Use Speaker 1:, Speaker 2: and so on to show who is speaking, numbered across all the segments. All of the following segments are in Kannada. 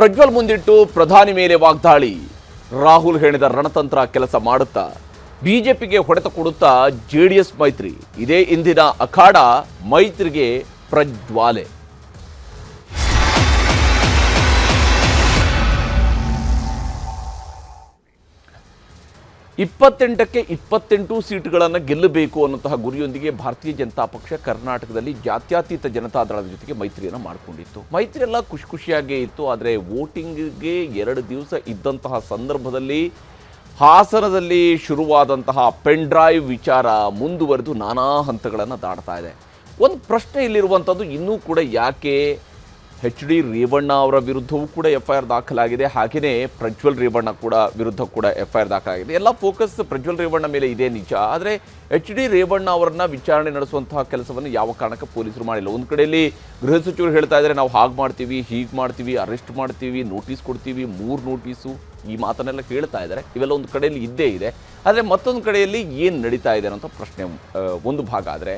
Speaker 1: ಪ್ರಜ್ವಲ್ ಮುಂದಿಟ್ಟು ಪ್ರಧಾನಿ ಮೇಲೆ ವಾಗ್ದಾಳಿ. ರಾಹುಲ್ ಹೇಳಿದ ರಣತಂತ್ರ ಕೆಲಸ ಮಾಡುತ್ತಾ, ಬಿಜೆಪಿಗೆ ಹೊಡೆತ ಕೊಡುತ್ತಾ ಜೆಡಿಎಸ್ ಮೈತ್ರಿ. ಇದೇ ಇಂದಿನ ಅಖಾಡ ಮೈತ್ರಿಗೆ ಪ್ರಜ್ವಾಲೆ. ಇಪ್ಪತ್ತೆಂಟಕ್ಕೆ ಇಪ್ಪತ್ತೆಂಟು ಸೀಟುಗಳನ್ನು ಗೆಲ್ಲಬೇಕು ಅನ್ನುವಂತಹ ಗುರಿಯೊಂದಿಗೆ ಭಾರತೀಯ ಜನತಾ ಪಕ್ಷ ಕರ್ನಾಟಕದಲ್ಲಿ ಜಾತ್ಯತೀತ ಜನತಾದಳದ ಜೊತೆಗೆ ಮೈತ್ರಿಯನ್ನು ಮಾಡಿಕೊಂಡಿತ್ತು. ಮೈತ್ರಿ ಎಲ್ಲ ಖುಷಿ ಖುಷಿಯಾಗೇ ಇತ್ತು, ಆದರೆ ವೋಟಿಂಗ್ಗೆ ಎರಡು ದಿವಸ ಇದ್ದಂತಹ ಸಂದರ್ಭದಲ್ಲಿ, ಹಾಸನದಲ್ಲಿ ಶುರುವಾದಂತಹ ಪೆನ್ ಡ್ರೈವ್ ವಿಚಾರ ಮುಂದುವರೆದು ನಾನಾ ಹಂತಗಳನ್ನು ದಾಟ್ತಾ ಇದೆ. ಒಂದು ಪ್ರಶ್ನೆ ಇಲ್ಲಿರುವಂಥದ್ದು ಇನ್ನೂ ಕೂಡ ಯಾಕೆ ಎಚ್ ಡಿ ರೇವಣ್ಣ ಅವರ ವಿರುದ್ಧವೂ ಕೂಡ ಎಫ್ ಐ ಆರ್ ದಾಖಲಾಗಿದೆ. ಹಾಗೆಯೇ ಪ್ರಜ್ವಲ್ ರೇವಣ್ಣ ಕೂಡ ವಿರುದ್ಧ ಕೂಡ ಎಫ್ ಐ ಆರ್ ದಾಖಲಾಗಿದೆ. ಎಲ್ಲ ಫೋಕಸ್ ಪ್ರಜ್ವಲ್ ರೇವಣ್ಣ ಮೇಲೆ ಇದೆ ನಿಜ. ಆದರೆ ಎಚ್ ಡಿ ರೇವಣ್ಣ ಅವರನ್ನ ವಿಚಾರಣೆ ನಡೆಸುವಂತಹ ಕೆಲಸವನ್ನು ಯಾವ ಕಾರಣಕ್ಕೆ ಪೊಲೀಸರು ಮಾಡಿಲ್ಲ. ಒಂದು ಕಡೆಯಲ್ಲಿ ಗೃಹ ಸಚಿವರು ಹೇಳ್ತಾ ಇದ್ದಾರೆ, ನಾವು ಹಾಗೆ ಮಾಡ್ತೀವಿ, ಹೀಗೆ ಮಾಡ್ತೀವಿ, ಅರೆಸ್ಟ್ ಮಾಡ್ತೀವಿ, ನೋಟಿಸ್ ಕೊಡ್ತೀವಿ, ಮೂರು ನೋಟಿಸು, ಈ ಮಾತನ್ನೆಲ್ಲ ಕೇಳ್ತಾ ಇದ್ದಾರೆ. ಇವೆಲ್ಲ ಒಂದು ಕಡೆಯಲ್ಲಿ ಇದ್ದೇ ಇದೆ. ಆದರೆ ಮತ್ತೊಂದು ಕಡೆಯಲ್ಲಿ ಏನು ನಡೀತಾ ಇದೆ ಅನ್ನೋಂಥ ಪ್ರಶ್ನೆ ಒಂದು ಭಾಗ ಆದರೆ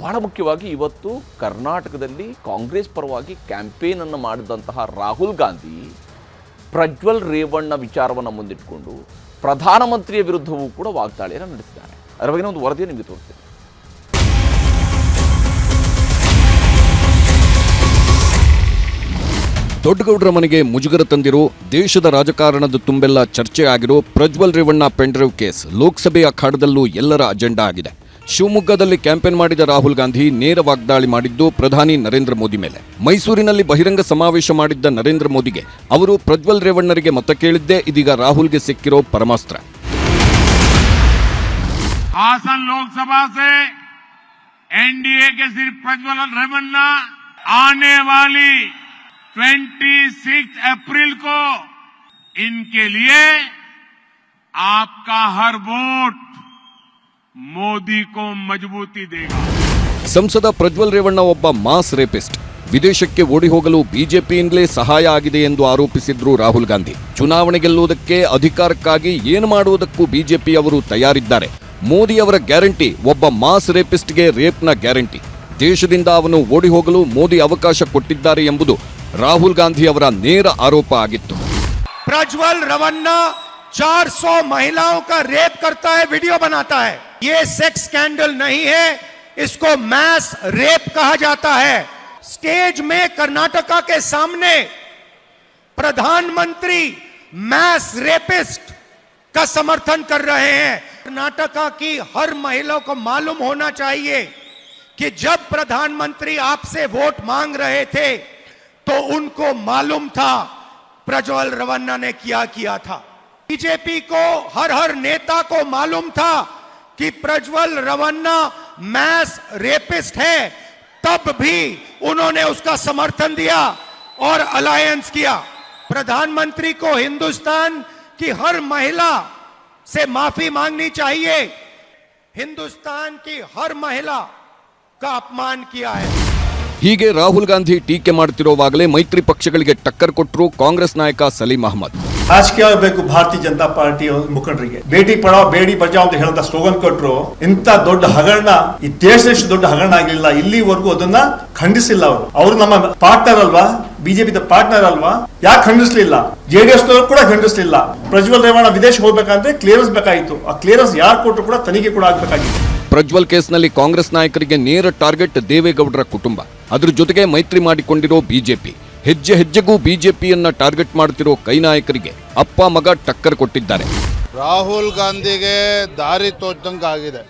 Speaker 1: ಬಹಳ ಮುಖ್ಯವಾಗಿ ಇವತ್ತು ಕರ್ನಾಟಕದಲ್ಲಿ ಕಾಂಗ್ರೆಸ್ ಪರವಾಗಿ ಕ್ಯಾಂಪೇನನ್ನು ಮಾಡಿದಂತಹ ರಾಹುಲ್ ಗಾಂಧಿ, ಪ್ರಜ್ವಲ್ ರೇವಣ್ಣ ವಿಚಾರವನ್ನು ಮುಂದಿಟ್ಟುಕೊಂಡು ಪ್ರಧಾನಮಂತ್ರಿಯ ವಿರುದ್ಧವೂ ಕೂಡ ವಾಗ್ದಾಳಿಯನ್ನು ನಡೆಸಿದ್ದಾರೆ. ಅದರ ಬಗ್ಗೆ ಒಂದು ವರದಿ ನಿಮಗೆ ತೋರಿಸ್ತೇನೆ.
Speaker 2: ದೊಡ್ಡಗೌಡರ ಮನೆಗೆ ಮುಜುಗರ ತಂದಿರೋ ದೇಶದ ರಾಜಕಾರಣದ ತುಂಬೆಲ್ಲ ಚರ್ಚೆ ಆಗಿರೋ ಪ್ರಜ್ವಲ್ ರೇವಣ್ಣ ಪೆಂಡ್ರೈವ್ ಕೇಸ್ ಲೋಕಸಭೆ ಅಖಾಡದಲ್ಲೂ ಎಲ್ಲರ ಅಜೆಂಡಾ ಆಗಿದೆ. ಶಿವಮೊಗ್ಗದಲ್ಲಿ ಕ್ಯಾಂಪೇನ್ ಮಾಡಿದ ರಾಹುಲ್ ಗಾಂಧಿ ನೇರ ವಾಗ್ದಾಳಿ ಮಾಡಿದ್ದು ಪ್ರಧಾನಿ ನರೇಂದ್ರ ಮೋದಿ ಮೇಲೆ ಮೈಸೂರಿನಲ್ಲಿ ಬಹಿರಂಗ ಸಮಾವೇಶ ಮಾಡಿದ್ದ ನರೇಂದ್ರ ಮೋದಿಗೆ ಅವರು ಪ್ರಜ್ವಲ್ ರೇವಣ್ಣರಿಗೆ ಮತ ಕೇಳಿದ್ದೇ ಇದೀಗ ರಾಹುಲ್ಗೆ ಸಿಕ್ಕಿರೋ ಪರಮಾಸ್ತ್ರ
Speaker 3: हासन लोकसभा से एनडीए के सिर्फ प्रज्वल रेवन्ना आने वाली 26 अप्रैल को इनके लिए आपका हर वोट मोदी को मजबूती देगा
Speaker 2: ಸಂಸದ ಪ್ರಜ್ವಲ್ ರೇವಣ್ಣ ಒಬ್ಬ ಮಾಸ್ ರೇಪಿಸ್ಟ್ ವಿದೇಶಕ್ಕೆ ಓಡಿ ಹೋಗಲು ಬಿಜೆಪಿಯಿಂದಲೇ ಸಹಾಯ ಆಗಿದೆ ಎಂದು ಆರೋಪಿಸಿದ್ರು ರಾಹುಲ್ ಗಾಂಧಿ ಚುನಾವಣೆ ಗೆಲ್ಲುವುದಕ್ಕೆ ಅಧಿಕಾರಕ್ಕಾಗಿ ಏನು ಮಾಡುವುದಕ್ಕೂ ಬಿಜೆಪಿ ಅವರು ತಯಾರಿದ್ದಾರೆ ಮೋದಿ ಅವರ ಗ್ಯಾರಂಟಿ ಒಬ್ಬ ಮಾಸ್ ರೇಪಿಸ್ಟ್ಗೆ ರೇಪ್ನ ಗ್ಯಾರಂಟಿ ದೇಶದಿಂದ ಅವನು ಓಡಿ ಹೋಗಲು ಮೋದಿ ಅವಕಾಶ ಕೊಟ್ಟಿದ್ದಾರೆ ಎಂಬುದು ರಾಹುಲ್ ಗಾಂಧಿ ಅವರ ನೇರ ಆರೋಪ ಆಗಿತ್ತು
Speaker 4: प्रज्वल रवन्ना 400 महिलाओं का रेप करता है वीडियो बनाता है ये सेक्स स्कैंडल नहीं है, इसको मैस रेप कहा जाता है। स्टेज में कर्नाटका के सामने प्रधानमंत्री मैस रेपिस्ट का समर्थन कर रहे हैं। कर्नाटका की हर महिला को मालूम होना चाहिए कि जब प्रधानमंत्री आपसे वोट मांग रहे थे तो उनको मालूम था, प्रज्वल रवन्ना ने क्या किया था। बीजेपी को, हर हर नेता को मालूम था कि प्रज्वल रवन्ना मैस रेपिस्ट है तब भी उन्होंने उसका समर्थन दिया और अलायंस किया प्रधानमंत्री को हिंदुस्तान की हर महिला से माफी मांगनी चाहिए हिंदुस्तान की हर महिला का अपमान किया है
Speaker 2: ಹೀಗೆ ರಾಹುಲ್ ಗಾಂಧಿ ಟೀಕೆ ಮಾಡುತ್ತಿರುವಾಗಲೇ ಮೈತ್ರಿ ಪಕ್ಷಗಳಿಗೆ ಟಕ್ಕರ್ ಕೊಟ್ಟರು ಕಾಂಗ್ರೆಸ್ ನಾಯಕ ಸಲೀಂ ಅಹಮದ್
Speaker 5: ರಾಜಕೀಯ ಬೇಕು ಭಾರತೀಯ ಜನತಾ ಪಾರ್ಟಿ ಮುಖಂಡರಿಗೆ. ಬೇಟಿ ಪಡಾವ್ ಬೇಡಿ ಬಚಾವ್ ಅಂತ ಹೇಳಂತ ಸ್ಲೋಗನ್ ಕೊಟ್ಟರು ಇಂತ ದೊಡ್ಡ ಹಗರಣ, ಈ ದೇಶದಷ್ಟು ದೊಡ್ಡ ಹಗರಣ ಆಗಲಿಲ್ಲ ಇಲ್ಲಿವರೆಗೂ ಅದನ್ನ ಖಂಡಿಸಿಲ್ಲ ಅವರು. ಅವರು ನಮ್ಮ ಪಾರ್ಟ್ನರ್ ಅಲ್ವಾ? ಬಿಜೆಪಿ ಪಾರ್ಟ್ನರ್ ಅಲ್ವಾ? ಯಾಕೆ ಖಂಡಿಸ್ಲಿಲ್ಲ? ಜೆಡಿಎಸ್ ಕೂಡ ಖಂಡಿಸಲಿಲ್ಲ. ಪ್ರಜ್ವಲ್ ರೇವಣ್ಣ ವಿದೇಶ ಹೋಗ್ಬೇಕಂದ್ರೆ ಕ್ಲಿಯರೆನ್ಸ್ ಬೇಕಾಯಿತು. ಆ ಕ್ಲಿಯರೆನ್ಸ್ ಯಾರು ಕೊಟ್ಟರು ಕೂಡ ತನಿಖೆ ಕೂಡ ಆಗ್ಬೇಕಾಗಿತ್ತು.
Speaker 2: ಪ್ರಜ್ವಲ್ ಕೇಸ್ನಲ್ಲಿ ಕಾಂಗ್ರೆಸ್ ನಾಯಕರಿಗೆ ನೇರ ಟಾರ್ಗೆಟ್ ದೇವೇಗೌಡರ ಕುಟುಂಬ. ಅದ್ರ ಜೊತೆಗೆ ಮೈತ್ರಿ ಮಾಡಿಕೊಂಡಿರೋ ಬಿಜೆಪಿ. ಹೆಜ್ಜೆ ಹೆಜ್ಜೆಗೂ ಬಿಜೆಪಿಯನ್ನ ಟಾರ್ಗೆಟ್ ಮಾಡ್ತಿರೋ ಕೈ ನಾಯಕರಿಗೆ ಅಪ್ಪ ಮಗ ಟಕ್ಕರ್ ಕೊಟ್ಟಿದ್ದಾರೆ.
Speaker 6: ರಾಹುಲ್ ಗಾಂಧಿಗೆ ದಾರಿ ಆಗಿದೆ.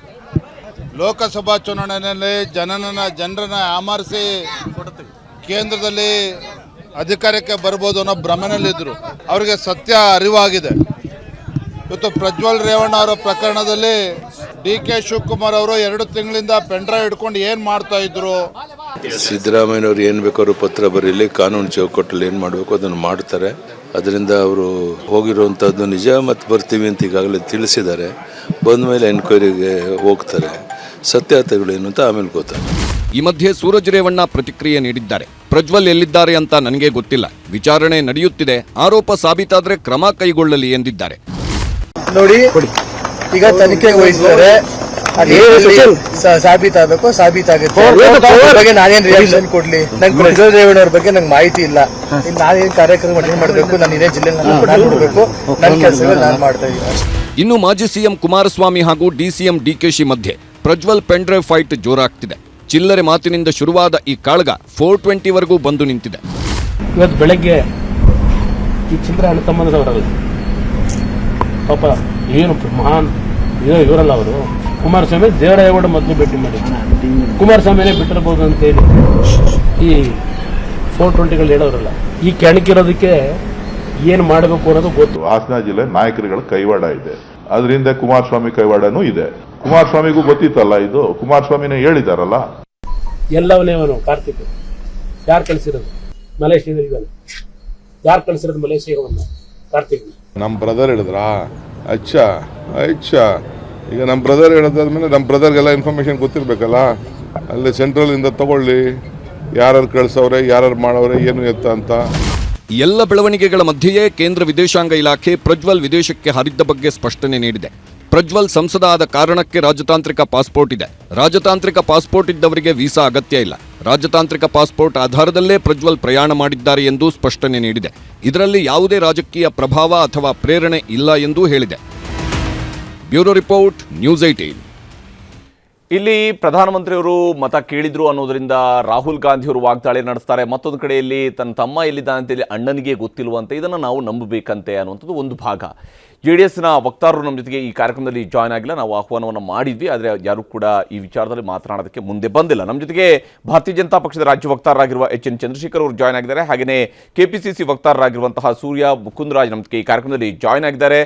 Speaker 6: ಲೋಕಸಭಾ ಚುನಾವಣೆಯಲ್ಲಿ ಜನನ ಜನರನ್ನ ಆಮರಿಸಿ ಕೇಂದ್ರದಲ್ಲಿ ಅಧಿಕಾರಕ್ಕೆ ಬರ್ಬೋದು ಅನ್ನೋ ಭ್ರಮೆನಲ್ಲಿದ್ದರು ಅವರಿಗೆ ಸತ್ಯ ಅರಿವಾಗಿದೆ. ಇವತ್ತು ಪ್ರಜ್ವಲ್ ರೇವಣ್ಣ ಅವರ ಪ್ರಕರಣದಲ್ಲಿ ಡಿ ಕೆ ಶಿವಕುಮಾರ್ ಅವರು ಎರಡು ತಿಂಗಳಿಂದ ಪೆಂಡ್ರೈವ್ ಹಿಡ್ಕೊಂಡು ಏನು ಮಾಡ್ತಾ ಇದ್ರು?
Speaker 7: ಸಿದ್ದರಾಮಯ್ಯನವ್ರು ಏನು ಬೇಕಾದ್ರೂ ಪತ್ರ ಬರೀಲಿ ಕಾನೂನು ಚೌಕಟ್ಟಲ್ಲಿ ಏನು ಮಾಡಬೇಕು ಅದನ್ನು ಮಾಡ್ತಾರೆ. ಅದರಿಂದ ಅವರು ಹೋಗಿರುವಂಥದ್ದು ನಿಜ ಮತ್ತು ಬರ್ತೀವಿ ಅಂತ ಈಗಾಗಲೇ ತಿಳಿಸಿದ್ದಾರೆ. ಬಂದ ಮೇಲೆ ಎನ್ಕ್ವೈರಿಗೆ ಹೋಗ್ತಾರೆ. ಸತ್ಯಾರ್ಥಗಳೇನು ಅಂತ ಆಮೇಲೆ ಗೊತ್ತಾರೆ
Speaker 2: ಈ ಮಧ್ಯೆ ಸೂರಜ್ ರೇವಣ್ಣ ಪ್ರತಿಕ್ರಿಯೆ ನೀಡಿದ್ದಾರೆ. ಪ್ರಜ್ವಲ್ ಎಲ್ಲಿದ್ದಾರೆ ಅಂತ ನನಗೆ ಗೊತ್ತಿಲ್ಲ. ವಿಚಾರಣೆ ನಡೆಯುತ್ತಿದೆ. ಆರೋಪ ಸಾಬೀತಾದರೆ ಕ್ರಮ ಕೈಗೊಳ್ಳಲಿ ಎಂದಿದ್ದಾರೆ.
Speaker 8: ನೋಡಿ ಈಗ ತನಿಖೆಗೆ ವಹಿಸಿದ್ದಾರೆ ಸಾಬೀತಾಗಬೇಕು ಸಾಬೀತಾಗುತ್ತೆ ಬಗ್ಗೆ ನಾನೇನ್ ರಿಯಾಕ್ಷನ್ ಕೊಡ್ಲಿ? ನಂಗೆ ಪ್ರಜ್ವಲ್ ರೇವಣ್ಣ ಅವ್ರ ಬಗ್ಗೆ ನಂಗೆ ಮಾಹಿತಿ ಇಲ್ಲ. ಇನ್ನು ನಾನೇನ್ ಕಾರ್ಯಕ್ರಮ ಅಟೆಂಡ್ ಮಾಡಬೇಕು ನಾನು ಇದೇ ಜಿಲ್ಲೆ ನಾನು ನೋಡ್ಬೇಕು ನನ್ನ ಕೆಲಸಗಳು ನಾನು ಮಾಡ್ತಾ ಇದ್ದೀನಿ.
Speaker 2: ಇನ್ನು ಮಾಜಿ ಸಿಎಂ ಕುಮಾರಸ್ವಾಮಿ ಹಾಗೂ ಡಿಸಿಎಂ ಡಿಕೆಶಿ ಮಧ್ಯೆ ಪ್ರಜ್ವಲ್ ಪೆಂಡ್ರೈವ್ ಫೈಟ್ ಜೋರಾಗ್ತಿದೆ. ಚಿಲ್ಲರೆ ಮಾತಿನಿಂದ ಶುರುವಾದ ಈ ಕಾಳಗ ಫೋರ್ ಟ್ವೆಂಟಿವರೆಗೂ ಬಂದು ನಿಂತಿದೆ.
Speaker 9: ಇವತ್ತು ಬೆಳಗ್ಗೆ ಈ ಚಿಲ್ಲರೆ ಅಣ್ಣ ತಮ್ಮನದವರಲ್ಲ ಪಾಪ ಏನು ಮಹಾನ್ ಇವರಲ್ಲ ಅವರು. ಕುಮಾರಸ್ವಾಮಿ ದೇವರಾಯಗೌಡ ಮೊದಲು ಭೇಟಿ ಮಾಡಿ ಕುಮಾರಸ್ವಾಮಿನೇ ಬಿಟ್ಟಿರ್ಬೋದು ಅಂತೇಳಿ ಈ ಫೋರ್ ಟ್ವೆಂಟಿಗಳು ಹೇಳೋರಲ್ಲ ಈ ಕೆಣಕಿರೋದಕ್ಕೆ ಏನು ಮಾಡಬೇಕು ಅನ್ನೋದು ಗೊತ್ತು.
Speaker 10: ಹಾಸನ ಜಿಲ್ಲೆ ನಾಯಕರುಗಳ ಕೈವಾಡ ಇದೆ. ಅದರಿಂದ ಕುಮಾರಸ್ವಾಮಿ ಕೈವಾಡನೂ ಇದೆ. ಕುಮಾರಸ್ವಾಮಿಗೂ ಗೊತ್ತಿತ್ತಲ್ಲ ಇದು? ಕುಮಾರಸ್ವಾಮಿನೇ ಹೇಳಿದಾರಲ್ಲ?
Speaker 9: ಎಲ್ಲವನೇ ಅವನು ಕಾರ್ತಿಕ್. ಯಾರು ಕಳಿಸಿರೋದು? ಮಲೇಷ್ಯಾದಲ್ಲಿ ಯಾರು ಕಳಿಸಿರೋದು ಮಲೇಷಿಯಾವನ್ನ ಕಾರ್ತಿಕ್.
Speaker 10: ನಮ್ಮ ಬ್ರದರ್ ಹೇಳಿದ್ರಾ? ಅಚ್ಚ ಅಚ್ಚ. ಈಗ ನಮ್ಮ ಬ್ರದರ್ ಹೇಳಿದಾದ್ಮೇಲೆ ನಮ್ಮ ಬ್ರದರ್ಗೆಲ್ಲ ಇನ್ಫಾರ್ಮೇಶನ್ ಗೊತ್ತಿರಬೇಕಲ್ಲ? ಅಲ್ಲಿ ಸೆಂಟ್ರಲಿಂದ ತಗೊಳ್ಳಿ. ಯಾರು ಕಳಿಸೋರೆ ಯಾರು ಮಾಡೋರೆ ಏನು ಎತ್ತ ಅಂತ.
Speaker 2: ಎಲ್ಲ ಬೆಳವಣಿಗೆಗಳ ಮಧ್ಯೆಯೇ ಕೇಂದ್ರ ವಿದೇಶಾಂಗ ಇಲಾಖೆ ಪ್ರಜ್ವಲ್ ವಿದೇಶಕ್ಕೆ ಹರಿದ್ದ ಬಗ್ಗೆ ಸ್ಪಷ್ಟನೆ ನೀಡಿದೆ. ಪ್ರಜ್ವಲ್ ಸಂಸದ ಆದ ಕಾರಣಕ್ಕೆ ರಾಜತಾಂತ್ರಿಕ ಪಾಸ್ಪೋರ್ಟ್ ಇದೆ. ರಾಜತಾಂತ್ರಿಕ ಪಾಸ್ಪೋರ್ಟ್ ಇದ್ದವರಿಗೆ ವೀಸಾ ಅಗತ್ಯ ಇಲ್ಲ. ರಾಜತಾಂತ್ರಿಕ ಪಾಸ್ಪೋರ್ಟ್ ಆಧಾರದಲ್ಲೇ ಪ್ರಜ್ವಲ್ ಪ್ರಯಾಣ ಮಾಡಿದ್ದಾರೆ ಎಂದು ಸ್ಪಷ್ಟನೆ ನೀಡಿದೆ. ಇದರಲ್ಲಿ ಯಾವುದೇ ರಾಜಕೀಯ ಪ್ರಭಾವ ಅಥವಾ ಪ್ರೇರಣೆ ಇಲ್ಲ ಎಂದೂ ಹೇಳಿದೆ. ಬ್ಯೂರೋ ರಿಪೋರ್ಟ್, ನ್ಯೂಸ್ ಏಟೀನ್
Speaker 1: ಇಲ್ಲಿ ಪ್ರಧಾನಮಂತ್ರಿಯವರು ಮತ ಕೇಳಿದ್ರು ಅನ್ನೋದರಿಂದ ರಾಹುಲ್ ಗಾಂಧಿಯವರು ವಾಗ್ದಾಳಿ ನಡೆಸ್ತಾರೆ. ಮತ್ತೊಂದು ಕಡೆಯಲ್ಲಿ ತನ್ನ ತಮ್ಮ ಎಲ್ಲಿದ್ದಾನೆ ಅಂತೇಳಿ ಅಣ್ಣನಿಗೆ ಗೊತ್ತಿಲ್ವಂತೆ. ಇದನ್ನು ನಾವು ನಂಬಬೇಕಂತೆ ಅನ್ನುವಂಥದ್ದು ಒಂದು ಭಾಗ. ಜೆ ಡಿ ಎಸ್ನ ವಕ್ತಾರರು ನಮ್ಮ ಜೊತೆಗೆ ಈ ಕಾರ್ಯಕ್ರಮದಲ್ಲಿ ಜಾಯ್ನ್ ಆಗಿಲ್ಲ. ನಾವು ಆಹ್ವಾನವನ್ನು ಮಾಡಿದ್ವಿ. ಆದರೆ ಯಾರೂ ಕೂಡ ಈ ವಿಚಾರದಲ್ಲಿ ಮಾತನಾಡೋದಕ್ಕೆ ಮುಂದೆ ಬಂದಿಲ್ಲ. ನಮ್ಮ ಜೊತೆಗೆ ಭಾರತೀಯ ಜನತಾ ಪಕ್ಷದ ರಾಜ್ಯ ವಕ್ತಾರರಾಗಿರುವ ಎಚ್ ಎನ್ ಚಂದ್ರಶೇಖರ್ ಅವರು ಜಾಯ್ನ್ ಆಗಿದ್ದಾರೆ. ಹಾಗೆಯೇ ಕೆ ಪಿ ಸಿ ಸಿ ವಕ್ತಾರರಾಗಿರುವಂತಹ ಸೂರ್ಯ ಮುಕುಂದರಾಜ್ ನಮ್ಮ ಈ ಕಾರ್ಯಕ್ರಮದಲ್ಲಿ ಜಾಯ್ನ್ ಆಗಿದ್ದಾರೆ.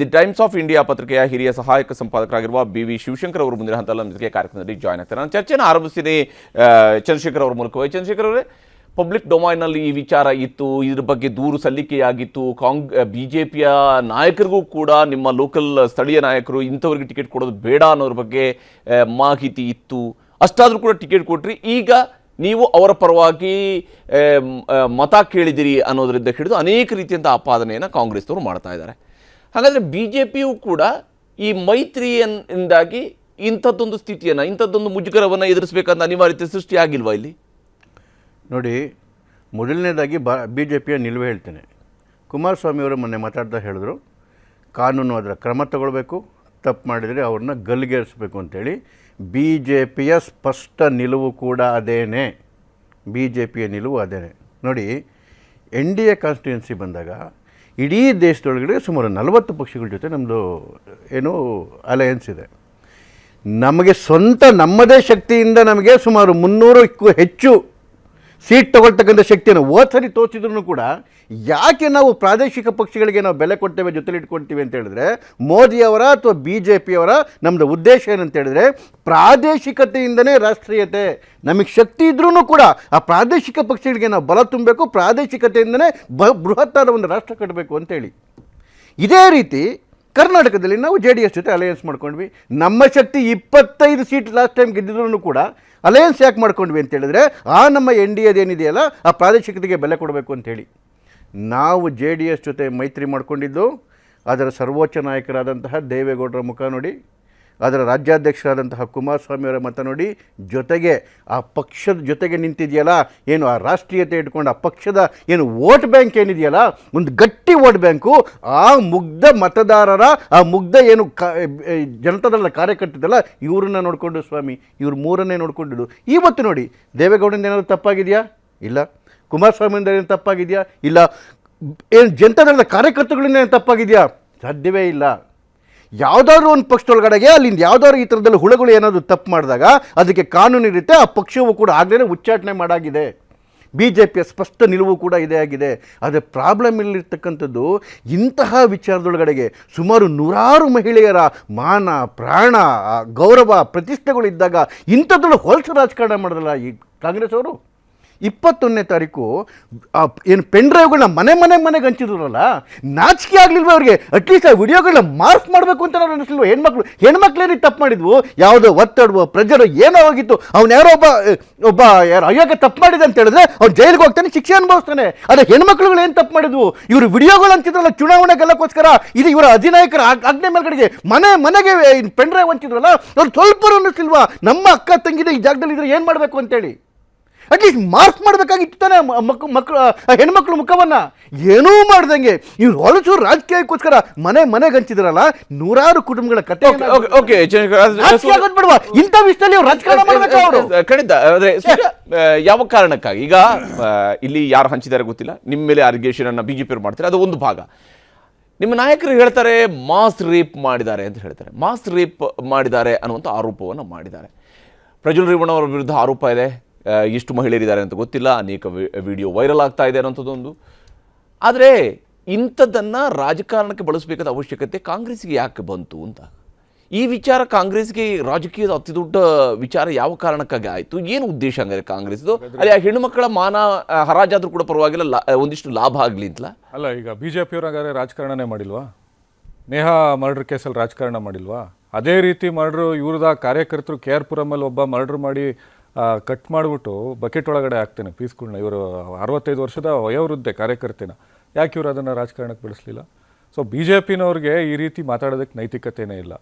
Speaker 1: ದಿ ಟೈಮ್ಸ್ ಆಫ್ ಇಂಡಿಯಾ ಪತ್ರಿಕೆಯ ಹಿರಿಯ ಸಹಾಯಕ ಸಂಪಾದಕರಾಗಿರುವ ಬಿ ವಿ ಶಿವಶಂಕರ್ ಅವರು ಮುಂದಿನ ಹಂತದಲ್ಲಿ ನಮ್ಮ ಜೊತೆಗೆ ಕಾರ್ಯಕ್ರಮದಲ್ಲಿ ಜಾಯ್ನ್ ಆಗ್ತಾರೆ. ನಾನು ಚರ್ಚೆಯನ್ನು ಆರಂಭಿಸ್ತೀನಿ ಚಂದ್ರಶೇಖರ್ ಅವರ ಮೂಲಕವಾಗಿ ಚಂದ್ರಶೇಖರ್ ಅವರೇ ಪಬ್ಲಿಕ್ ಡೊಮೈನಲ್ಲಿ ಈ ವಿಚಾರ ಇತ್ತು. ಇದ್ರ ಬಗ್ಗೆ ದೂರು ಸಲ್ಲಿಕೆಯಾಗಿತ್ತು. ಕಾಂಗ್ ಬಿ ಜೆ ಪಿಯ ನಾಯಕರಿಗೂ ಕೂಡ ನಿಮ್ಮ ಲೋಕಲ್ ಸ್ಥಳೀಯ ನಾಯಕರು ಇಂಥವ್ರಿಗೆ ಟಿಕೆಟ್ ಕೊಡೋದು ಬೇಡ ಅನ್ನೋದ್ರ ಬಗ್ಗೆ ಮಾಹಿತಿ ಇತ್ತು. ಅಷ್ಟಾದರೂ ಕೂಡ ಟಿಕೆಟ್ ಕೊಟ್ರಿ. ಈಗ ನೀವು ಅವರ ಪರವಾಗಿ ಮತ ಕೇಳಿದಿರಿ ಅನ್ನೋದರಿಂದ ಹಿಡಿದು ಅನೇಕ ರೀತಿಯಂಥ ಆಪಾದನೆಯನ್ನು ಕಾಂಗ್ರೆಸ್ನವರು ಮಾಡ್ತಾ ಇದ್ದಾರೆ. ಹಾಗಾದರೆ ಬಿ ಜೆ ಪಿಯು ಕೂಡ ಈ ಮೈತ್ರಿಯಿಂದಾಗಿ ಇಂಥದ್ದೊಂದು ಸ್ಥಿತಿಯನ್ನು, ಇಂಥದ್ದೊಂದು ಮುಜುಗರವನ್ನು ಎದುರಿಸಬೇಕಂತ ಅನಿವಾರ್ಯತೆ ಸೃಷ್ಟಿಯಾಗಿಲ್ವಾ ಇಲ್ಲಿ?
Speaker 11: ನೋಡಿ, ಮೊದಲನೇದಾಗಿ ಬ ಬಿ ಜೆ ಪಿಯ ನಿಲುವು ಹೇಳ್ತೇನೆ. ಕುಮಾರಸ್ವಾಮಿಯವರು ಮೊನ್ನೆ ಮಾತಾಡ್ತಾ ಹೇಳಿದ್ರು, ಕಾನೂನು ಅದರ ಕ್ರಮ ತಗೊಳ್ಬೇಕು, ತಪ್ಪು ಮಾಡಿದರೆ ಅವ್ರನ್ನ ಗಲ್ಲಿಗೇರಿಸಬೇಕು ಅಂತೇಳಿ. ಬಿ ಜೆ ಪಿಯ ಸ್ಪಷ್ಟ ನಿಲುವು ಕೂಡ ಅದೇನೇ. ಬಿ ಜೆ ಪಿಯ ನಿಲುವು ಅದೇನೆ. ನೋಡಿ, ಎನ್ ಡಿ ಎ ಕಾನ್ಸ್ಟಿಟ್ಯೂನ್ಸಿ ಬಂದಾಗ ಇಡೀ ದೇಶದೊಳಗಡೆ ಸುಮಾರು ನಲವತ್ತು ಪಕ್ಷಗಳ ಜೊತೆ ನಮ್ಮದು ಏನು ಅಲಯನ್ಸ್ ಇದೆ. ನಮಗೆ ಸ್ವಂತ ನಮ್ಮದೇ ಶಕ್ತಿಯಿಂದ ನಮಗೆ ಸುಮಾರು ಮುನ್ನೂರಕ್ಕೂ ಹೆಚ್ಚು ಸೀಟ್ ತಗೊಳ್ತಕ್ಕಂಥ ಶಕ್ತಿಯನ್ನು ಹೋದ ಸರಿ ತೋರಿಸಿದ್ರು ಕೂಡ ಯಾಕೆ ನಾವು ಪ್ರಾದೇಶಿಕ ಪಕ್ಷಗಳಿಗೆ ನಾವು ಬೆಲೆ ಕೊಡ್ತೇವೆ ಜೊತೆಲಿ ಇಟ್ಕೊಂತೀವಿ ಅಂತ ಹೇಳಿದ್ರೆ ಮೋದಿಯವರ ಅಥವಾ ಬಿ ಜೆ ಪಿಯವರ ನಮ್ಮದು ಉದ್ದೇಶ ಏನಂತ ಹೇಳಿದ್ರೆ, ಪ್ರಾದೇಶಿಕತೆಯಿಂದನೇ ರಾಷ್ಟ್ರೀಯತೆ. ನಮಗೆ ಶಕ್ತಿ ಇದ್ರೂ ಕೂಡ ಆ ಪ್ರಾದೇಶಿಕ ಪಕ್ಷಗಳಿಗೆ ನಾವು ಬಲ ತುಂಬಬೇಕು, ಪ್ರಾದೇಶಿಕತೆಯಿಂದನೇ ಬ, ಬೃಹತ್ತಾದ ಒಂದು ರಾಷ್ಟ್ರ ಕಟ್ಟಬೇಕು ಅಂತೇಳಿ ಇದೇ ರೀತಿ ಕರ್ನಾಟಕದಲ್ಲಿ ನಾವು ಜೆ ಡಿ ಎಸ್ ಜೊತೆ ಅಲಯನ್ಸ್ ಮಾಡ್ಕೊಂಡ್ವಿ. ನಮ್ಮ ಶಕ್ತಿ ಇಪ್ಪತ್ತೈದು ಸೀಟ್ ಲಾಸ್ಟ್ ಟೈಮ್ ಗೆದ್ದಿದ್ರು ಕೂಡ ಅಲಯನ್ಸ್ ಯಾಕೆ ಮಾಡ್ಕೊಂಡ್ವಿ ಅಂತ ಹೇಳಿದ್ರೆ, ಆ ನಮ್ಮ ಎನ್ ಡಿ ಎದೇನಿದೆಯಲ್ಲ, ಆ ಪ್ರಾದೇಶಿಕತೆಗೆ ಬೆಲೆ ಕೊಡಬೇಕು ಅಂತೇಳಿ ನಾವು ಜೆ ಡಿ ಎಸ್ ಜೊತೆ ಮೈತ್ರಿ ಮಾಡಿಕೊಂಡಿದ್ದು, ಅದರ ಸರ್ವೋಚ್ಚ ನಾಯಕರಾದಂತಹ ದೇವೇಗೌಡರ ಮುಖ ನೋಡಿ. ಅದರ ರಾಜ್ಯಾಧ್ಯಕ್ಷರಾದಂತಹ ಕುಮಾರಸ್ವಾಮಿಯವರ ಮತ ನೋಡಿ ಜೊತೆಗೆ ಆ ಪಕ್ಷದ ಜೊತೆಗೆ ನಿಂತಿದೆಯಲ್ಲ, ಏನು ಆ ರಾಷ್ಟ್ರೀಯತೆ ಇಟ್ಕೊಂಡು ಆ ಪಕ್ಷದ ಏನು ವೋಟ್ ಬ್ಯಾಂಕ್ ಏನಿದೆಯಲ್ಲ, ಒಂದು ಗಟ್ಟಿ ವೋಟ್ ಬ್ಯಾಂಕು, ಆ ಮುಗ್ಧ ಮತದಾರರ, ಆ ಮುಗ್ಧ ಏನು ಜನತಾದಳ ಕಾರ್ಯಕರ್ತದಲ್ಲ ಇವ್ರನ್ನ ನೋಡಿಕೊಂಡು ಸ್ವಾಮಿ, ಇವ್ರು ಮೂರನ್ನೇ ನೋಡಿಕೊಂಡಿದ್ದು ಇವತ್ತು ನೋಡಿ ದೇವೇಗೌಡಿಂದ ಏನಾದರೂ ತಪ್ಪಾಗಿದೆಯಾ? ಇಲ್ಲ. ಕುಮಾರಸ್ವಾಮಿಯಿಂದ ಏನು ತಪ್ಪಾಗಿದೆಯಾ? ಇಲ್ಲ. ಏನು ಜನತಾದಳದ ಕಾರ್ಯಕರ್ತಗಳಿಂದ ಏನು ತಪ್ಪಾಗಿದೆಯಾ? ಸಾಧ್ಯವೇ ಇಲ್ಲ. ಯಾವುದಾದ್ರೂ ಒಂದು ಪಕ್ಷದೊಳಗಡೆಗೆ ಅಲ್ಲಿಂದ ಯಾವುದಾದ್ರು ಈ ಥರದಲ್ಲಿ ಹುಳುಗಳು ಏನಾದರೂ ತಪ್ಪು ಮಾಡಿದಾಗ ಅದಕ್ಕೆ ಕಾನೂನು ಇರುತ್ತೆ, ಆ ಪಕ್ಷವು ಕೂಡ ಆಗಲೇ ಉಚ್ಚಾಟನೆ ಮಾಡಾಗಿದೆ. ಬಿ ಜೆ ಪಿಯ ಸ್ಪಷ್ಟ ನಿಲುವು ಕೂಡ ಇದೇ ಆಗಿದೆ. ಆದರೆ ಪ್ರಾಬ್ಲಮ್ ಇಲ್ಲಿರ್ತಕ್ಕಂಥದ್ದು ಇಂತಹ ವಿಚಾರದೊಳಗಡೆಗೆ ಸುಮಾರು ನೂರಾರು ಮಹಿಳೆಯರ ಮಾನ, ಪ್ರಾಣ ಗೌರವ, ಪ್ರತಿಷ್ಠೆಗಳು ಇದ್ದಾಗ ಇಂಥದ್ರಲ್ಲಿ ಹೊಲಸು ರಾಜಕಾರಣ ಮಾಡೋದಲ್ಲ ಈ ಕಾಂಗ್ರೆಸ್ ಅವರು? ಇಪ್ಪತ್ತೊಂದನೇ ತಾರೀಕು ಏನು ಪೆನ್ ಡ್ರೈವ್ಗಳನ್ನ ಮನೆ ಮನೆ ಮನೆಗೆ ಹಂಚಿದ್ರಲ್ಲ, ನಾಚಿಕೆ ಆಗಲಿಲ್ವ ಅವ್ರಿಗೆ? ಅಟ್ಲೀಸ್ಟ್ ಆ ವಿಡಿಯೋಗಳನ್ನ ಮಾರ್ಕ್ ಮಾಡಬೇಕು ಅಂತ ನಾನು ಅನಿಸ್ಲಿಲ್ವ? ಹೆಣ್ಮಕ್ಳು, ಹೆಣ್ಮಕ್ಳೇನಿಗೆ ತಪ್ಪು ಮಾಡಿದ್ವು? ಯಾವುದೋ ಒತ್ತಡವೋ, ಪ್ರಜಾರೋ ಏನೋ ಹೋಗಿತ್ತು. ಅವ್ನು ಯಾರೋ ಒಬ್ಬ ಒಬ್ಬ ಯಾರು ಅಯ್ಯೋಗ ತಪ್ಪು ಮಾಡಿದೆ ಅಂತ ಹೇಳಿದ್ರೆ ಅವ್ನು ಜೈಲಿಗೆ ಹೋಗ್ತಾನೆ, ಶಿಕ್ಷೆ ಅನುಭವಿಸ್ತಾನೆ. ಅದೇ ಹೆಣ್ಮಕ್ಳುಗಳು ಏನು ತಪ್ಪು ಮಾಡಿದ್ವು? ಇವರು ವಿಡಿಯೋಗಳು ಅಂತಿದ್ರಲ್ಲ ಚುನಾವಣೆ ಗೆಲ್ಲಕ್ಕೋಸ್ಕರ ಇದು ಇವರ ಅಧಿನಾಯಕರ ಆಜ್ಞೆ ಮೇಲ್ಗಡೆಗೆ ಮನೆ ಮನೆಗೆ ಪೆನ್ ಡ್ರೈವ್ ಹಂಚಿದ್ರಲ್ಲ, ಅವ್ರು ಸ್ವಲ್ಪ ಅನ್ನಿಸ್ಲಿಲ್ವಾ ನಮ್ಮ ಅಕ್ಕ ತಂಗಿದೆ ಈ ಜಾಗದಲ್ಲಿ ಇದ್ರೆ ಏನು ಮಾಡಬೇಕು ಅಂತೇಳಿ? ಅಟ್ಲೀಸ್ಟ್ ಮಾರ್ಕ್ ಮಾಡಬೇಕಾಗಿತ್ತು ತಾನೇ ಮಕ್ಕಳು ಮಕ್- ಮಕ್ಳು ಹೆಣ್ಮಕ್ಳು ಮುಖವನ್ನ. ಏನೂ ಮಾಡ್ದಂಗೆ. ಇವ್ರು ಹೊಲಸು ರಾಜಕೀಯಕ್ಕೋಸ್ಕರ ಮನೆ ಮನೆಗೆ ಹಂಚಿದ್ರಲ್ಲ ನೂರಾರು ಕುಟುಂಬಗಳ ಕತೆ
Speaker 1: ಓಕೆ
Speaker 11: ಬಿಡುವ? ಇಂಥ ವಿಷಯದಲ್ಲಿ ಅವ್ರು ರಾಜಕಾರಣ ಮಾಡ್ಬೇಕು ಅವರು?
Speaker 1: ಖಂಡಿತ. ಯಾವ ಕಾರಣಕ್ಕಾಗಿ? ಈಗ ಇಲ್ಲಿ ಯಾರು ಹಂಚಿದ್ದಾರೆ ಗೊತ್ತಿಲ್ಲ. ನಿಮ್ಮ ಮೇಲೆ ಅರಿಗೇಷನ್ ಅನ್ನ ಬಿಜೆಪಿ ಮಾಡ್ತಾರೆ. ಅದು ಒಂದು ಭಾಗ. ನಿಮ್ಮ ನಾಯಕರು ಹೇಳ್ತಾರೆ ಮಾಸ್ ರೇಪ್ ಮಾಡಿದ್ದಾರೆ ಅಂತ ಹೇಳ್ತಾರೆ. ಮಾಸ್ ರೇಪ್ ಮಾಡಿದ್ದಾರೆ ಅನ್ನುವಂಥ ಆರೋಪವನ್ನು ಮಾಡಿದ್ದಾರೆ. ಪ್ರಜ್ವಲ್ ರೇವಣ್ಣ ಅವರ ವಿರುದ್ಧ ಆರೋಪ ಇದೆ. ಆ, ಎಷ್ಟು ಮಹಿಳೆಯರಿದ್ದಾರೆ ಅಂತ ಗೊತ್ತಿಲ್ಲ ಅನೇಕ ವಿಡಿಯೋ ವೈರಲ್ ಆಗ್ತಾ ಇದೆ ಅನ್ನೋಂಥದ್ದೊಂದು ಆದರೆ ಇಂಥದ್ದನ್ನು ರಾಜಕಾರಣಕ್ಕೆ ಬಳಸಬೇಕಾದ ಅವಶ್ಯಕತೆ ಕಾಂಗ್ರೆಸ್ಗೆ ಯಾಕೆ ಬಂತು ಅಂತ. ಈ ವಿಚಾರ ಕಾಂಗ್ರೆಸ್ಗೆ ರಾಜಕೀಯದ ಅತಿ ದೊಡ್ಡ ವಿಚಾರ ಯಾವ ಕಾರಣಕ್ಕಾಗಿ ಆಯಿತು? ಏನು ಉದ್ದೇಶ ಹಂಗಾರೆ ಕಾಂಗ್ರೆಸ್ದು ಅಲ್ಲಿ ಆ ಹೆಣ್ಣುಮಕ್ಕಳ ಮಾನ ಹರಾಜಾದರೂ ಕೂಡ ಪರವಾಗಿಲ್ಲ ಲಾ- ಒಂದಿಷ್ಟು ಲಾಭ ಆಗಲಿ ಅಂತಲ್ಲ?
Speaker 12: ಅಲ್ಲ ಈಗ ಬಿ ಜೆ ಪಿಯವ್ರಾಗಾದ್ರೆ ರಾಜಕಾರಣನೇ ಮಾಡಿಲ್ವಾ? ನೇಹಾ ಮರ್ಡರ್ ಕೇಸಲ್ಲಿ ರಾಜಕಾರಣ ಮಾಡಿಲ್ವಾ? ಅದೇ ರೀತಿ ಮರ್ಡ್ರು ಇವ್ರದ ಕಾರ್ಯಕರ್ತರು ಕೆ ಆರ್ ಪುರಮಲ್ಲಿ ಒಬ್ಬ ಮರ್ಡ್ರ್ ಮಾಡಿ ಕಟ್ ಮಾಡಿಬಿಟ್ಟು ಬಕೆಟ್ ಒಳಗಡೆ ಹಾಕ್ತೇನೆ ಪೀಸ್ಗಳನ್ನ ಇವರು ಅರವತ್ತೈದು ವರ್ಷದ ವಯೋವೃದ್ಧೆ ಕಾರ್ಯಕರ್ತೇನ. ಯಾಕೆ ಇವರು ಅದನ್ನು ರಾಜಕಾರಣಕ್ಕೆ ಬೆಳೆಸಲಿಲ್ಲ? ಸೊ ಬಿ ಜೆ ಪಿನವ್ರಿಗೆ ಈ ರೀತಿ ಮಾತಾಡೋದಕ್ಕೆ ನೈತಿಕತೆನೇ ಇಲ್ಲ.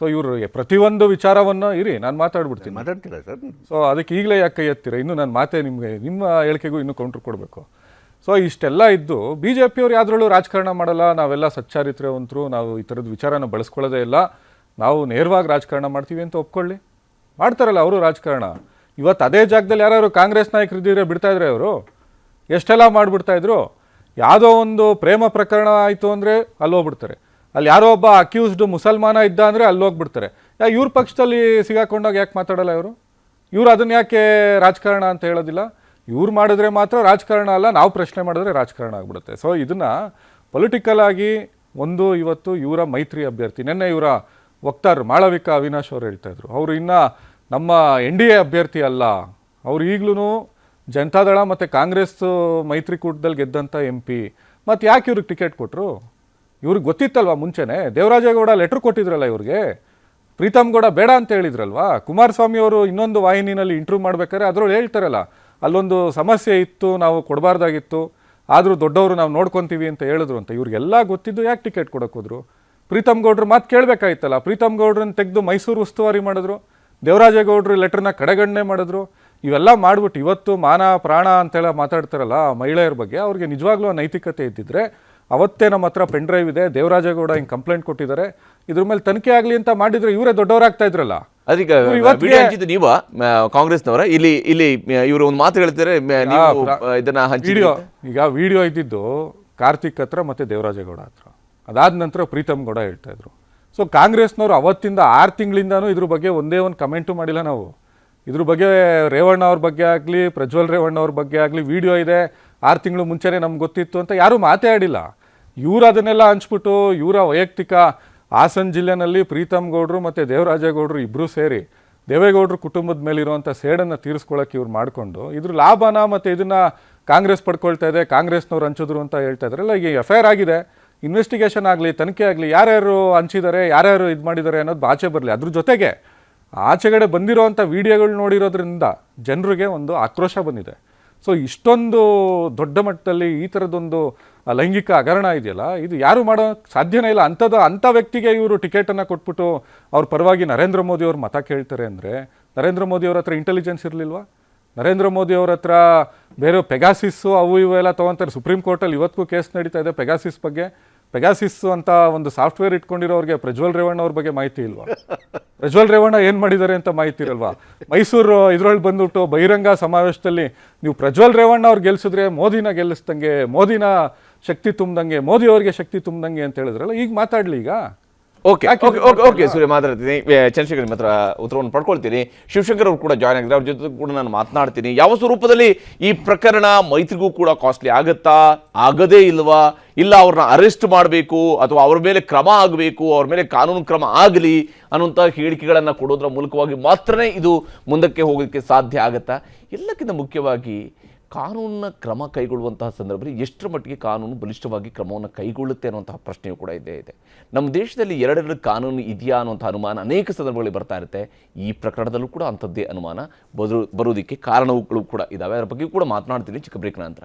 Speaker 12: ಸೊ ಇವರು ಪ್ರತಿಯೊಂದು ವಿಚಾರವನ್ನು ಇರಿ ನಾನು ಮಾತಾಡ್ಬಿಡ್ತೀನಿ.
Speaker 11: ಮಾತಾಡ್ತೀರಾ ಸರ್?
Speaker 12: ಸೊ ಅದಕ್ಕೆ ಈಗಲೇ ಯಾಕೆ ಕೈ ಎತ್ತೀರ? ಇನ್ನು ನನ್ನ ಮಾತೆ ನಿಮಗೆ ನಿಮ್ಮ ಹೇಳಿಕೆಗೂ ಇನ್ನೂ ಕೌಂಟ್ರ್ ಕೊಡಬೇಕು. ಸೊ ಇಷ್ಟೆಲ್ಲ ಇದ್ದು ಬಿ ಜೆ ಪಿಯವ್ರು ಯಾವ್ದ್ರಲ್ಲೂ ರಾಜಕಾರಣ ಮಾಡಲ್ಲ. ನಾವೆಲ್ಲ ಸಚ್ಚಾರಿತ್ರ್ಯವಂತರು. ನಾವು ಈ ಥರದ ವಿಚಾರನ ಬಳಸ್ಕೊಳ್ಳೋದೇ ಇಲ್ಲ. ನಾವು ನೇರವಾಗಿ ರಾಜಕಾರಣ ಮಾಡ್ತೀವಿ ಅಂತ ಒಪ್ಕೊಳ್ಳಿ. ಮಾಡ್ತಾರಲ್ಲ ಅವರು ರಾಜಕಾರಣ. ಇವತ್ತು ಅದೇ ಜಾಗದಲ್ಲಿ ಯಾರು ಕಾಂಗ್ರೆಸ್ ನಾಯಕರು ಇದ್ದಿದ್ರೆ ಬಿಡ್ತಾ ಇದ್ರೆ ಅವರು? ಎಷ್ಟೆಲ್ಲ ಮಾಡಿಬಿಡ್ತಾ ಇದ್ರು? ಯಾವುದೋ ಒಂದು ಪ್ರೇಮ ಪ್ರಕರಣ ಆಯಿತು ಅಂದರೆ ಅಲ್ಲಿ ಹೋಗ್ಬಿಡ್ತಾರೆ. ಅಲ್ಲಿ ಯಾರೋ ಒಬ್ಬ ಅಕ್ಯೂಸ್ಡ್ ಮುಸಲ್ಮಾನ ಇದ್ದ ಅಂದರೆ ಅಲ್ಲಿ ಹೋಗ್ಬಿಡ್ತಾರೆ. ಯಾ, ಇವ್ರ ಪಕ್ಷದಲ್ಲಿ ಸಿಗಾಕೊಂಡಾಗ ಯಾಕೆ ಮಾತಾಡಲ್ಲ ಇವರು? ಇವರು ಅದನ್ನ ಯಾಕೆ ರಾಜಕಾರಣ ಅಂತ ಹೇಳೋದಿಲ್ಲ? ಇವ್ರು ಮಾಡಿದ್ರೆ ಮಾತ್ರ ರಾಜಕಾರಣ ಅಲ್ಲ, ನಾವು ಪ್ರಶ್ನೆ ಮಾಡಿದ್ರೆ ರಾಜಕಾರಣ ಆಗ್ಬಿಡುತ್ತೆ. ಸೊ ಇದನ್ನು ಪೊಲಿಟಿಕಲ್ ಆಗಿ ಒಂದು ಇವತ್ತು ಇವರ ಮೈತ್ರಿ ಅಭ್ಯರ್ಥಿ, ನಿನ್ನೆ ಇವರ ವಕ್ತಾರರು ಮಾಳವಿಕಾ ಅವಿನಾಶ್ ಅವರು ಹೇಳ್ತಾ ಇದ್ರು. ಅವರು ಇನ್ನ ನಮ್ಮ ಎನ್ ಡಿ ಎ ಅಭ್ಯರ್ಥಿ ಅಲ್ಲ, ಅವ್ರು ಈಗಲೂ ಜನತಾದಳ ಮತ್ತು ಕಾಂಗ್ರೆಸ್ ಮೈತ್ರಿಕೂಟದಲ್ಲಿ ಗೆದ್ದಂಥ ಎಂ ಪಿ. ಮತ್ತು ಯಾಕೆ ಇವ್ರಿಗೆ ಟಿಕೆಟ್ ಕೊಟ್ಟರು ಇವ್ರಿಗೆ ಗೊತ್ತಿತ್ತಲ್ವಾ ಮುಂಚೆನೆ? ದೇವರಾಜೇಗೌಡ ಲೆಟ್ರ್ ಕೊಟ್ಟಿದ್ರಲ್ಲ ಇವ್ರಿಗೆ. ಪ್ರೀತಮ್ ಗೌಡ ಬೇಡ ಅಂತ ಹೇಳಿದ್ರಲ್ವಾ? ಕುಮಾರಸ್ವಾಮಿ ಅವರು ಇನ್ನೊಂದು ವಾಹಿನಿನಲ್ಲಿ ಇಂಟರ್ವ್ಯೂ ಮಾಡ್ಬೇಕಾದ್ರೆ ಅದರೊಳಗೆ ಹೇಳ್ತಾರಲ್ಲ, ಅಲ್ಲೊಂದು ಸಮಸ್ಯೆ ಇತ್ತು, ನಾವು ಕೊಡಬಾರ್ದಾಗಿತ್ತು, ಆದರೂ ದೊಡ್ಡವರು ನಾವು ನೋಡ್ಕೊತೀವಿ ಅಂತ ಹೇಳಿದ್ರು ಅಂತ. ಇವ್ರಿಗೆಲ್ಲ ಗೊತ್ತಿದ್ದು ಯಾಕೆ ಟಿಕೆಟ್ ಕೊಡೋಕ್ಕೋದ್ರು ಪ್ರೀತಮ್ ಗೌಡ್ರು ಮಾತು ಕೇಳಬೇಕಾಯ್ತಲ್ಲ. ಪ್ರೀತಮ್ ಗೌಡ್ರನ್ನ ತೆಗೆದು ಮೈಸೂರು ಉಸ್ತುವಾರಿ ಮಾಡಿದ್ರು. ದೇವರಾಜೇಗೌಡರು ಲೆಟ್ರನ್ನ ಕಡೆಗಣನೆ ಮಾಡಿದ್ರು. ಇವೆಲ್ಲ ಮಾಡಿಬಿಟ್ಟು ಇವತ್ತು ಮಾನ ಪ್ರಾಣ ಅಂತೇಳಿ ಮಾತಾಡ್ತಾರಲ್ಲ ಆ ಮಹಿಳೆಯರ ಬಗ್ಗೆ ಅವ್ರಿಗೆ ನಿಜವಾಗ್ಲೂ ನೈತಿಕತೆ ಇದ್ದಿದ್ರೆ ಅವತ್ತೇ ನಮ್ಮ ಹತ್ರ ಪೆನ್ ಡ್ರೈವ್ ಇದೆ ದೇವರಾಜೇಗೌಡ ಹಿಂಗೆ ಕಂಪ್ಲೇಂಟ್ ಕೊಟ್ಟಿದ್ದಾರೆ. ಇದ್ರ ಮೇಲೆ ತನಿಖೆ ಆಗಲಿ ಅಂತ ಮಾಡಿದ್ರೆ ಇವರೇ ದೊಡ್ಡವರಾಗ್ತಾ ಇದ್ರಲ್ಲ.
Speaker 1: ಹಂಚಿದ್ದು ನೀವ ಕಾಂಗ್ರೆಸ್ನವರ? ಇಲ್ಲಿ ಇಲ್ಲಿ ಇವರು ಒಂದು ಮಾತು ಹೇಳ್ತಾರೆ ಇದನ್ನ
Speaker 12: ವಿಡಿಯೋ ಈಗ ವಿಡಿಯೋ ಇದ್ದಿದ್ದು ಕಾರ್ತಿಕ್ ಹತ್ರ ಮತ್ತೆ ದೇವರಾಜೇಗೌಡ ಹತ್ರ. ಅದಾದ ನಂತರ ಪ್ರೀತಮ್ ಗೌಡ ಹೇಳ್ತಾ ಇದ್ರು. ಸೊ ಕಾಂಗ್ರೆಸ್ನವರು ಅವತ್ತಿಂದ ಆರು ತಿಂಗಳಿಂದನೂ ಇದ್ರ ಬಗ್ಗೆ ಒಂದೇ ಒಂದು ಕಮೆಂಟು ಮಾಡಿಲ್ಲ ನಾವು. ಇದ್ರ ಬಗ್ಗೆ ರೇವಣ್ಣ ಅವ್ರ ಬಗ್ಗೆ ಆಗಲಿ, ಪ್ರಜ್ವಲ್ ರೇವಣ್ಣ ಅವ್ರ ಬಗ್ಗೆ ಆಗಲಿ ವಿಡಿಯೋ ಇದೆ. ಆರು ತಿಂಗಳು ಮುಂಚೆನೇ ನಮ್ಗೆ ಗೊತ್ತಿತ್ತು ಅಂತ ಯಾರೂ ಮಾತೇ ಆಡಿಲ್ಲ ಇವ್ರು ಅದನ್ನೆಲ್ಲ ಹಂಚ್ಬಿಟ್ಟು, ಇವರ ವೈಯಕ್ತಿಕ ಹಾಸನ ಜಿಲ್ಲೆನಲ್ಲಿ ಪ್ರೀತಮ್ ಗೌಡ್ರು ಮತ್ತು ದೇವರಾಜೇಗೌಡರು ಇಬ್ಬರೂ ಸೇರಿ ದೇವೇಗೌಡರು ಕುಟುಂಬದ ಮೇಲಿರುವಂಥ ಸೇಡನ್ನು ತೀರಿಸ್ಕೊಳ್ಳೋಕೆ ಇವ್ರು ಮಾಡಿಕೊಂಡು, ಇದ್ರ ಲಾಭನ ಮತ್ತು ಇದನ್ನು ಕಾಂಗ್ರೆಸ್ ಪಡ್ಕೊಳ್ತಾ ಇದೆ, ಕಾಂಗ್ರೆಸ್ನವ್ರು ಹಂಚಿದ್ರು ಅಂತ ಹೇಳ್ತಾ ಇದ್ರಲ್ಲ ಈಗ ಎಫ್ ಐ ಆರ್ ಆಗಿದೆ. ಇನ್ವೆಸ್ಟಿಗೇಷನ್ ಆಗಲಿ, ತನಿಖೆ ಆಗಲಿ, ಯಾರ್ಯಾರು ಹಂಚಿದ್ದಾರೆ, ಯಾರ್ಯಾರು ಇದು ಮಾಡಿದ್ದಾರೆ ಅನ್ನೋದು ಆಚೆ ಬರಲಿ. ಅದ್ರ ಜೊತೆಗೆ ಆಚೆಗಡೆ ಬಂದಿರೋವಂಥ ವಿಡಿಯೋಗಳು ನೋಡಿರೋದ್ರಿಂದ ಜನರಿಗೆ ಒಂದು ಆಕ್ರೋಶ ಬಂದಿದೆ. ಸೊ ಇಷ್ಟೊಂದು ದೊಡ್ಡ ಮಟ್ಟದಲ್ಲಿ ಈ ಥರದೊಂದು ಲೈಂಗಿಕ ಹಗರಣ ಇದೆಯಲ್ಲ, ಇದು ಯಾರು ಮಾಡೋ ಸಾಧ್ಯನೇ ಇಲ್ಲ. ಅಂಥದ್ದು ಅಂಥ ವ್ಯಕ್ತಿಗೆ ಇವರು ಟಿಕೆಟನ್ನು ಕೊಟ್ಬಿಟ್ಟು ಅವ್ರ ಪರವಾಗಿ ನರೇಂದ್ರ ಮೋದಿ ಅವ್ರ ಮತ ಕೇಳ್ತಾರೆ ಅಂದರೆ, ನರೇಂದ್ರ ಮೋದಿ ಅವ್ರ ಹತ್ರ ಇಂಟೆಲಿಜೆನ್ಸ್ ಇರಲಿಲ್ವಾ? ನರೇಂದ್ರ ಮೋದಿ ಅವ್ರ ಹತ್ರ ಬೇರೆ ಪೆಗಾಸಿಸ್ಸು ಅವು ಇವು ಎಲ್ಲ ತೊಗೊತಾರೆ ಸುಪ್ರೀಂ ಕೋರ್ಟಲ್ಲಿ ಇವತ್ತಿಗೂ ಕೇಸ್ ನಡೀತಾ ಇದೆ ಪೆಗಾಸಿಸ್ ಬಗ್ಗೆ. ಪೆಗಾಸಿಸ್ ಅಂತ ಒಂದು ಸಾಫ್ಟ್ವೇರ್ ಇಟ್ಕೊಂಡಿರೋರಿಗೆ ಪ್ರಜ್ವಲ್ ರೇವಣ್ಣ ಅವ್ರ ಬಗ್ಗೆ ಮಾಹಿತಿ ಇಲ್ವಾ? ಪ್ರಜ್ವಲ್ ರೇವಣ್ಣ ಏನ್ ಮಾಡಿದ್ದಾರೆ ಅಂತ ಮಾಹಿತಿ ಇರಲ್ವಾ? ಮೈಸೂರು, ಇದ್ರೊಳಗೆ ಬಂದ್ಬಿಟ್ಟು ಬಹಿರಂಗ ಸಮಾವೇಶದಲ್ಲಿ ನೀವು ಪ್ರಜ್ವಲ್ ರೇವಣ್ಣ ಅವ್ರು ಗೆಲ್ಸಿದ್ರೆ ಮೋದಿನ ಗೆಲ್ಲಿಸ್ದಂಗೆ ಮೋದಿನ ಶಕ್ತಿ ತುಂಬ್ದಂಗೆ, ಮೋದಿ ಅವ್ರಿಗೆ ಶಕ್ತಿ ತುಂಬ್ದಂಗೆ ಅಂತ ಹೇಳಿದ್ರಲ್ಲ, ಈಗ ಮಾತಾಡ್ಲಿ ಈಗ. Okay
Speaker 1: okay okay okay Surya ಮಾತಾಡ್ತೀನಿ. ಚಂದ್ರಶೇಖರ್ ನಿಮ್ಮ ಹತ್ರ ಉತ್ತರವನ್ನು ಪಡ್ಕೊಳ್ತೀನಿ. ಶಿವಶಂಕರ್ ಅವರು ಕೂಡ ಜಾಯ್ನ್ ಆಗಿದ್ದಾರೆ. ಅವ್ರ ಜೊತೆ ಕೂಡ ನಾನು ಮಾತನಾಡ್ತೀನಿ. ಯಾವ ಸ್ವರೂಪದಲ್ಲಿ ಈ ಪ್ರಕರಣ ಮೈತ್ರಿಗೂ ಕೂಡ ಕಾಸ್ಟ್ಲಿ ಆಗುತ್ತಾ? ಆಗದೇ ಇಲ್ವಾ? ಇಲ್ಲ ಅವ್ರನ್ನ ಅರೆಸ್ಟ್ ಮಾಡಬೇಕು ಅಥವಾ ಅವ್ರ ಮೇಲೆ ಕ್ರಮ ಆಗಬೇಕು ಅವ್ರ ಮೇಲೆ ಕಾನೂನು ಕ್ರಮ ಆಗಲಿ ಅನ್ನುವಂಥ ಹೇಳಿಕೆಗಳನ್ನು ಕೊಡೋದ್ರ ಮೂಲಕವಾಗಿ ಮಾತ್ರನೇ ಇದು ಮುಂದಕ್ಕೆ ಹೋಗೋದಕ್ಕೆ ಸಾಧ್ಯ ಆಗುತ್ತಾ? ಎಲ್ಲಕ್ಕಿಂತ ಮುಖ್ಯವಾಗಿ ಕಾನೂನಿನ ಕ್ರಮ ಕೈಗೊಳ್ಳುವಂತಹ ಸಂದರ್ಭದಲ್ಲಿ ಎಷ್ಟರ ಮಟ್ಟಿಗೆ ಕಾನೂನು ಬಲಿಷ್ಠವಾಗಿ ಕ್ರಮವನ್ನು ಕೈಗೊಳ್ಳುತ್ತೆ ಅನ್ನುವಂತಹ ಪ್ರಶ್ನೆಯೂ ಕೂಡ ಇದ್ದೇ ಇದೆ. ನಮ್ಮ ದೇಶದಲ್ಲಿ ಎರಡೆರಡು ಕಾನೂನು ಇದೆಯಾ ಅನ್ನುವಂಥ ಅನುಮಾನ ಅನೇಕ ಸಂದರ್ಭಗಳಲ್ಲಿ ಬರ್ತಾ ಇರುತ್ತೆ. ಈ ಪ್ರಕರಣದಲ್ಲೂ ಕೂಡ ಅಂಥದ್ದೇ ಅನುಮಾನ ಬರು ಬರೋದಕ್ಕೆ ಕಾರಣಗಳು ಕೂಡ ಇದ್ದಾವೆ ಅದರ ಬಗ್ಗೆ ಕೂಡ ಮಾತನಾಡ್ತೀನಿ. ಚಿಕ್ಕ ಬ್ರೇಕ್ ನಂತರ.